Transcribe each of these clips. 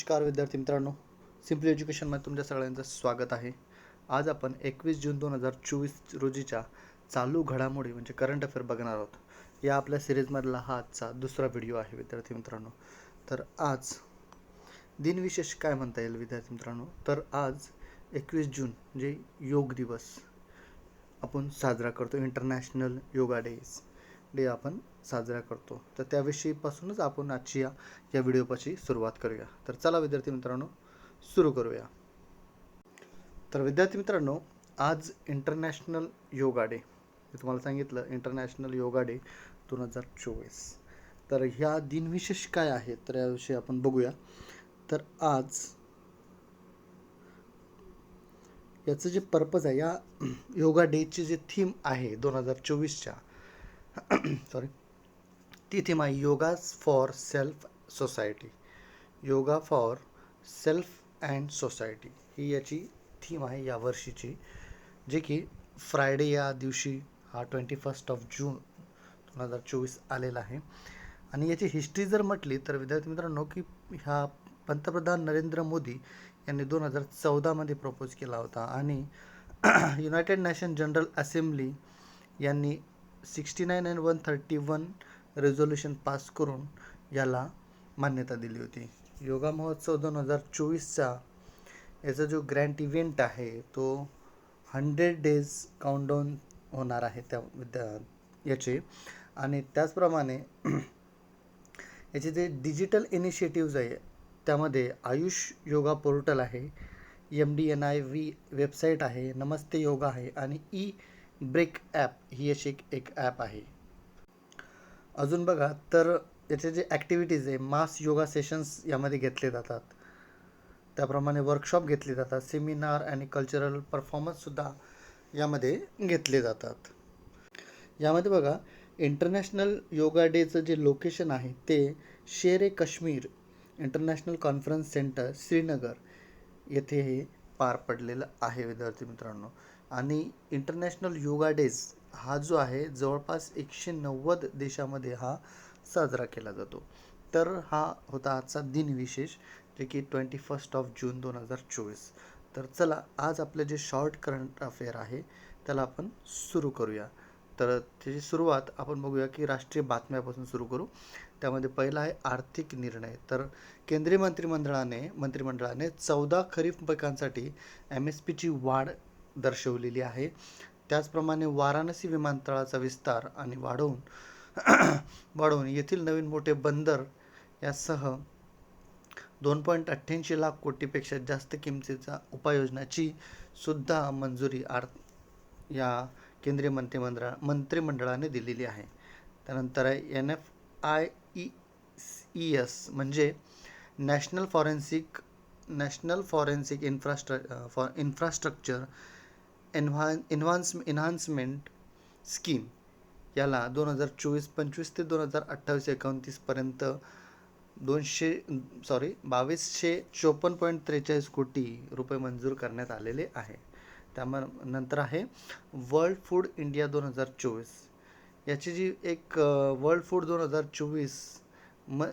नमस्कार विद्यार्थी मित्रांनो. सिम्पली एज्युकेशनमध्ये तुमच्या सगळ्यांचं स्वागत आहे. आज आपण एकवीस जून दोन हजार चोवीस रोजीच्या चालू घडामोडी म्हणजे करंट अफेअर बघणार आहोत. या आपल्या सिरीजमधला हा आजचा दुसरा व्हिडिओ आहे विद्यार्थी मित्रांनो. तर आज दिनविशेष काय म्हणता येईल विद्यार्थी मित्रांनो? तर आज एकवीस जून म्हणजे योग दिवस आपण साजरा करतो इंटरनॅशनल योगा डेज डे आपण साजरा करतो. तर त्याविषयीपासूनच आपण आजची या या व्हिडिओपाशी सुरुवात करूया. तर चला विद्यार्थी मित्रांनो सुरू करूया. तर विद्यार्थी मित्रांनो आज इंटरनॅशनल योगा डे मी तुम्हाला सांगितलं इंटरनॅशनल योगा डे दोन हजार चोवीस. तर ह्या दिनविशेष काय आहे तर याविषयी आपण बघूया. तर आज याचं जे पर्पज आहे या योगा डेची जे थीम आहे दोन हजार चोवीसच्या सॉरी ती थीम आहे yoga for self society yoga for self and society ही याची थीम आहे या वर्षीची जे की फ्रायडे या दिवशी हा ट्वेंटी फर्स्ट ऑफ जून दोन हजार चोवीस आलेला आहे. आणि याची हिस्ट्री जर म्हटली तर विद्यार्थी मित्रांनो की ह्या पंतप्रधान नरेंद्र मोदी यांनी दोन हजार चौदामध्ये प्रपोज केला होता. आणि युनायटेड नॅशन जनरल असेंब्ली यांनी sixty nine and one thirty one resolution pass करून याला मान्यता दिली होती. योगा महोत्सव दोन हजार चोवीसचा याचा जो ग्रँड इव्हेंट आहे तो हंड्रेड डेज काउंटडाऊन होणार आहे त्या विद्या याचे. आणि त्याचप्रमाणे याचे जे डिजिटल इनिशिएटिव्ज आहे त्यामध्ये आयुष योगा पोर्टल आहे M D N I Y website आहे नमस्ते योगा आहे आणि ई ब्रेक ॲप ही अशी एक ॲप आहे. अजून बघा तर याचे जे ॲक्टिव्हिटीज आहे मास योगा सेशन्स यामध्ये घेतले जातात. त्याप्रमाणे वर्कशॉप घेतले जातात सेमिनार आणि कल्चरल परफॉर्मन्ससुद्धा यामध्ये घेतले जातात. यामध्ये बघा इंटरनॅशनल योगा डेचं जे लोकेशन आहे ते Sher e Kashmir International Conference Centre Srinagar येथे हे पार पडलेलं आहे विद्यार्थी मित्रांनो. आणि इंटरनॅशनल योगा डेज हा जो आहे जवळपास एकशे नव्वद देशामध्ये हा साजरा केला जातो. तर हा होता आजचा दिनविशेष जे की ट्वेंटी फर्स्ट ऑफ जून दोन हजार चोवीस. तर चला आज आपलं जे शॉर्ट करंट अफेअर आहे त्याला आपण सुरू करूया. तर त्याची सुरुवात आपण बघूया की राष्ट्रीय बातम्यापासून सुरू करू. त्यामध्ये पहिला आहे आर्थिक निर्णय. तर केंद्रीय मंत्रिमंडळाने मंत्रिमंडळाने चौदा खरीप पिकांसाठी एम एस पीची वाढ दर्शवलेली आहे. त्याचप्रमाणे वाराणसी विमानतळाचा विस्तार आणि वाढवून वाढवून येथील नवीन मोठे बंदर यासह दोन पॉईंट अठ्ठ्याऐंशी लाख कोटीपेक्षा जास्त किमतीचा उपाययोजनाची सुद्धा मंजुरी आर या केंद्रीय मंत्रिमंडळा मंत्रिमंडळाने दिलेली आहे. त्यानंतर आहे N F I E E S म्हणजे national forensic national forensic infrastructure for infrastructure enhance enhance enhancement scheme याला दोन हजार चोवीस पंचवीस ते दोन हजार अठ्ठावीस एकोणतीसपर्यंत दोनशे सॉरी बावीसशे चोपन्न पॉईंट त्रेचाळीस कोटी रुपये मंजूर करण्यात आलेले आहे. त्याम नंतर आहे वर्ल्ड फूड इंडिया दोन हजार चोवीस. याची जी एक वर्ल्ड फूड दोन हजार चोवीस म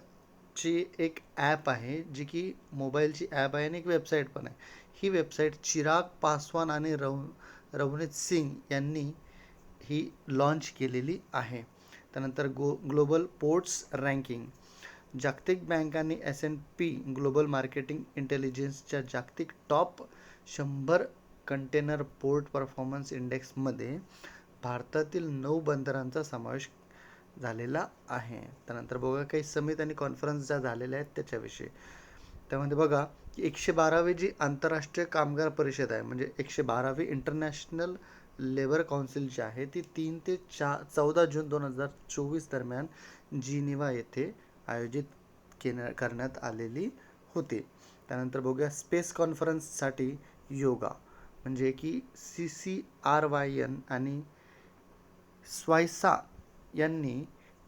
ची एक ॲप आहे जी की मोबाईलची ॲप आहे आणि एक वेबसाईट पण आहे. ही वेबसाईट चिराग पासवान आणि रव रवनीत सिंग यांनी ही लॉन्च केलेली आहे. त्यानंतर गो ग्लोबल पोर्ट्स रँकिंग. जागतिक बँकांनी S N P global marketing इंटेलिजन्सच्या जागतिक टॉप शंभर कंटेनर पोर्ट परफॉर्मन्स इंडेक्समध्ये भारतातील नऊ बंदरांचा समावेश झालेला आहे. त्यानंतर बघा काही समित आणि कॉन्फरन्स ज्या झालेल्या आहेत त्याच्याविषयी. त्यामध्ये बघा की एकशे बारावी जी आंतरराष्ट्रीय कामगार परिषद आहे म्हणजे एकशे बारावी इंटरनॅशनल लेबर काउन्सिल जी आहे ती तीन ते चा चौदा जून दोन हजार चोवीस दरम्यान जिनिवा येथे आयोजित केल्या करण्यात आलेली होती. त्यानंतर बघूया स्पेस कॉन्फरन्ससाठी योगा म्हणजे की C C R Y N आणि स्वायसा यांनी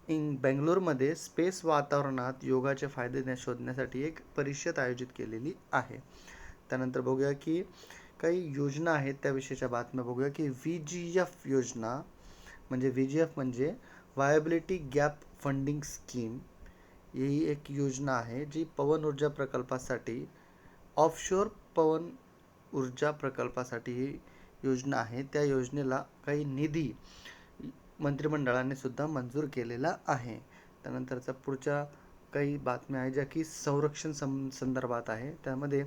इन बेंगलोरमध्ये स्पेस वातावरणात योगाचे फायदे शोधण्यासाठी एक परिषद आयोजित केलेली आहे. त्यानंतर बघूया की काही योजना आहेत त्याविषयीच्या बातम्या बघूया की व्ही जी एफ योजना म्हणजे व्ही जी एफ म्हणजे वायबिलिटी गॅप फंडिंग स्कीम ही एक योजना आहे जी पवन ऊर्जा प्रकल्पासाठी ऑफशोर पवन ऊर्जा प्रकल्पासाठी ही योजना आहे. त्या योजनेला काही निधी मंत्रिमंडळाने सुद्धा मंजूर केलेला आहे. त्यानंतरचा पुढच्या काही बातम्या आहे ज्या की संरक्षण सं संदर्भात आहे. त्यामध्ये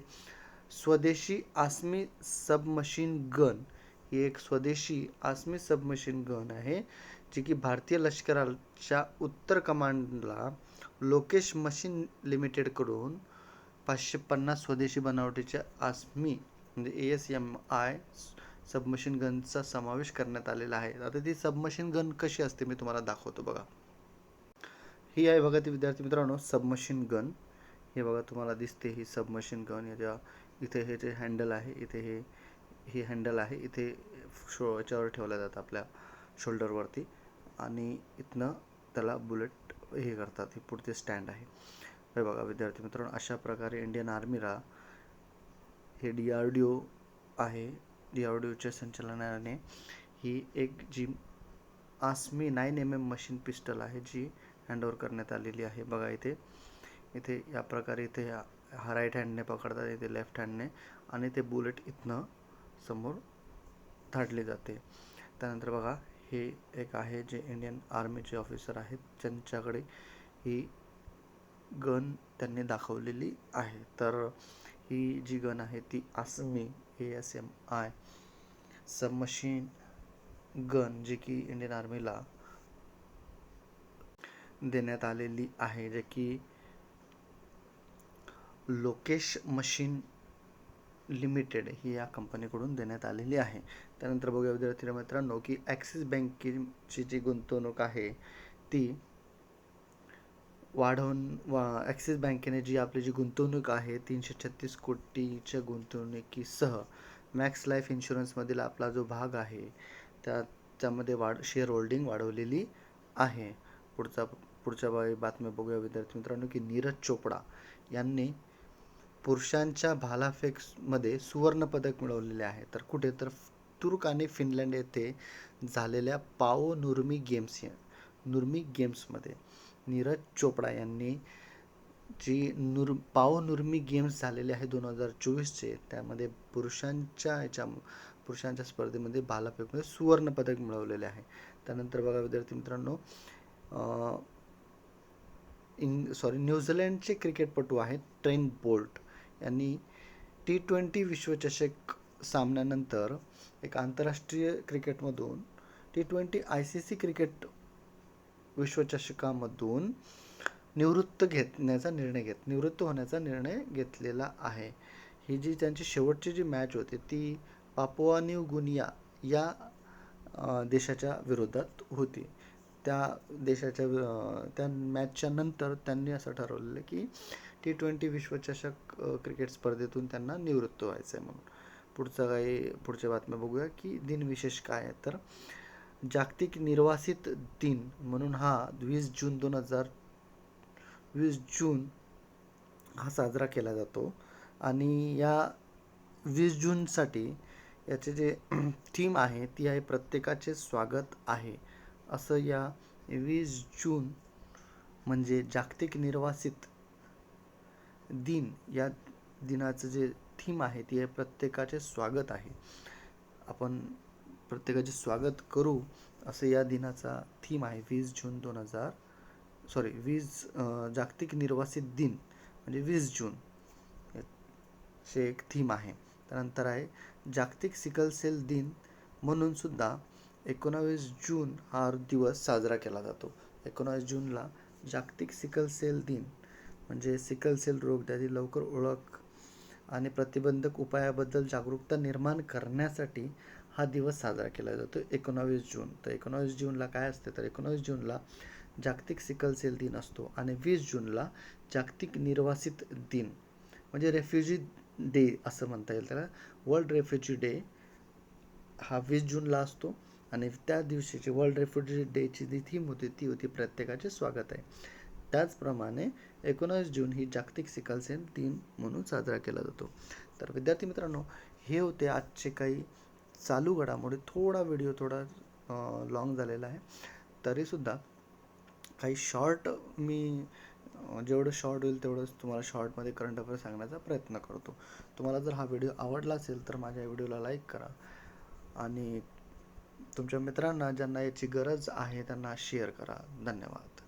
स्वदेशी आसमी सबमशीन गन ही एक स्वदेशी आसमी सबमशीन गन आहे जी की भारतीय लष्कराच्या उत्तर कमांडला लोकेश मशीन लिमिटेडकडून पाचशे पन्नास स्वदेशी बनावटीच्या आसमी म्हणजे A S M I submachine गनचा समावेश करण्यात आलेला आहे. आता ती सबमशीन गन कशी असते मी तुम्हाला दाखवतो बघा. ही आहे बघा ती विद्यार्थी मित्रांनो सबमशीन गन. हे बघा तुम्हाला दिसते ही सबमशीन गन. याच्या इथे हे जे हँडल आहे इथे हे हे हँडल आहे. इथे शो याच्यावर ठेवलं जातं आपल्या शोल्डरवरती आणि इथनं त्याला बुलेट हे करतात. हे पुढचे स्टँड आहे. हे बघा विद्यार्थी मित्रांनो अशा प्रकारे इंडियन आर्मीला हे डी आर डी ओ आहे. डी डी संचालनाने ही एक जी Asmi nine M M machine pistol आहे जी हँडओव्हर करण्यात आलेली आहे. बघा इथे इथे या प्रकारे इथे हा राईट हँडने पकडतात इथे लेफ्ट हँडने आणि ते बुलेट इथनं समोर धाडले जाते. त्यानंतर बघा हे एक आहे जे इंडियन आर्मीचे ऑफिसर आहेत. ज्यांच्याकडे ही गन त्यांनी दाखवलेली आहे. तर ही जी गन आहे ती Asmi A S M I submachine gun जी की इंडियन आर्मीला देण्यात आलेली आहे जे की लोकेश मशीन लिमिटेड ही या कंपनीकडून देण्यात आलेली आहे. त्यानंतर बघूया विद्यार्थी मित्रांनो की ॲक्सिस बँकेची जी गुंतवणूक आहे ती वाढवून वा ॲक्सिस बँकेने जी आपली जी गुंतवणूक आहे तीनशे छत्तीस कोटीच्या गुंतवणुकीसह मॅक्स लाईफ इन्शुरन्समधील आपला जो भाग आहे त्या त्यामध्ये वाढ शेअर होल्डिंग वाढवलेली आहे. पुढचा पुढच्या बा- बातम्या बघूया विद्यार्थी मित्रांनो की नीरज चोपडा यांनी पुरुषांच्या भालाफेकमध्ये सुवर्णपदक मिळवलेले आहे. तर कुठे तर तुर्क आणि फिनलँड येथे झालेल्या पाओ नुर्मी गेम्स या नुर्मी गेम्समध्ये नीरज चोपडा यांनी जी नुर पाओ नुर्मी गेम्स झालेले आहे दोन हजार चोवीसचे त्यामध्ये पुरुषांच्या याच्या पुरुषांच्या स्पर्धेमध्ये भालाफेकमध्ये सुवर्णपदक मिळवलेले आहे. त्यानंतर बघा विद्यार्थी मित्रांनो इंग सॉरी न्यूझीलंडचे क्रिकेटपटू आहेत ट्रेन बोल्ट. यांनी टी ट्वेंटी विश्वचषक सामन्यानंतर एक आंतरराष्ट्रीय क्रिकेटमधून T twenty I C C cricket विश्वचषकामधून निवृत्त घेण्याचा निर्णय घेत निवृत्त होण्याचा निर्णय घेतलेला आहे. ही जी त्यांची शेवटची जी मॅच होती ती पापुआ न्यू गुनिया या देशाच्या विरोधात होती. त्या देशाच्या त्या मॅचच्या नंतर त्यांनी असं ठरवलेलं की टी ट्वेंटी विश्वचषक क्रिकेट स्पर्धेतून त्यांना निवृत्त व्हायचं आहे म्हणून. पुढचं काही पुढच्या बातम्या बघूया की दिनविशेष काय आहे तर जागतिक निर्वासित दिन म्हणून हा वीस जून दोन हजार वीस जून हा साजरा केला जातो. आणि या वीस जूनसाठी याचे जे थीम आहे ती आहे प्रत्येकाचे स्वागत आहे. असं या वीस जून म्हणजे जागतिक निर्वासित दिन या दिनाचं जे थीम आहे ती आहे प्रत्येकाचे स्वागत आहे. आपण प्रत्येकाचे स्वागत करू असं या दिनाचा थीम आहे. वीस जून दोन हजार सॉरी वीस जागतिक निर्वासित दिन म्हणजे वीस जून. हे एक थीम आहे. त्यानंतर आहे जागतिक सिकल सेल दिन म्हणून सुद्धा एकोणावीस जून हा दिवस साजरा केला जातो. एकोणावीस जूनला जागतिक सिकल सेल दिन म्हणजे सिकल सेल रोग त्याची लवकर ओळख आणि प्रतिबंधक उपायाबद्दल जागरूकता निर्माण करण्यासाठी हा दिवस साजरा केला जातो. एकोणावीस जून. तर एकोणावीस जूनला काय असते? तर एकोणावीस जूनला जागतिक सिकल सेल दिन असतो आणि वीस जूनला जागतिक निर्वासित दिन म्हणजे रेफ्युजी डे असं म्हणता येईल त्याला. वर्ल्ड रेफ्युजी डे हा वीस जूनला असतो आणि त्या दिवशीची वर्ल्ड रेफ्युजी डेची जी थीम होती ती होती प्रत्येकाचे स्वागत आहे. त्याचप्रमाणे एकोणावीस जून ही जागतिक सिकल सेल दिन म्हणून साजरा केला जातो. तर विद्यार्थी मित्रांनो हे होते आजचे काही चालू घडामोडी थोडा व्हिडिओ थोडा लॉंग झालेला आहे. तरीसुद्धा काही शॉर्ट मी जेवढं शॉर्ट होईल तेवढंच तुम्हाला शॉर्टमध्ये करंट अफेअर सांगण्याचा प्रयत्न करतो. तुम्हाला जर हा व्हिडिओ आवडला असेल तर माझ्या व्हिडिओला लाईक करा. आणि तुमच्या मित्रांना ज्यांना याची गरज आहे त्यांना शेअर करा. धन्यवाद.